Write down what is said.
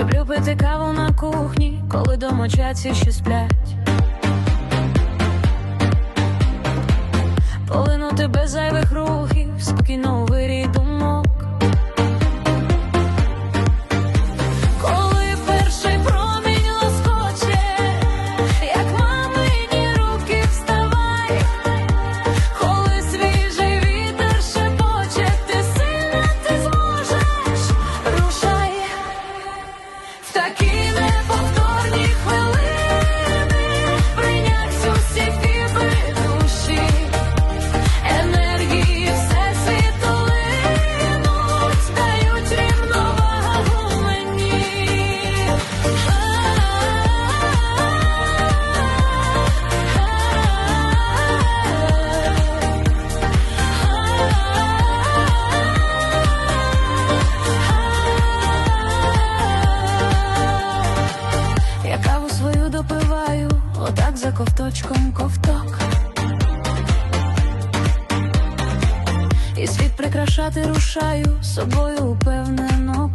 Люблю пити каву на кухні, коли домочадці ще сплять. Полинути без зайвих рухів, спокійно у вирій допиваю, отак за ковточком ковток. І світ прикрашати рушаю, собою упевнено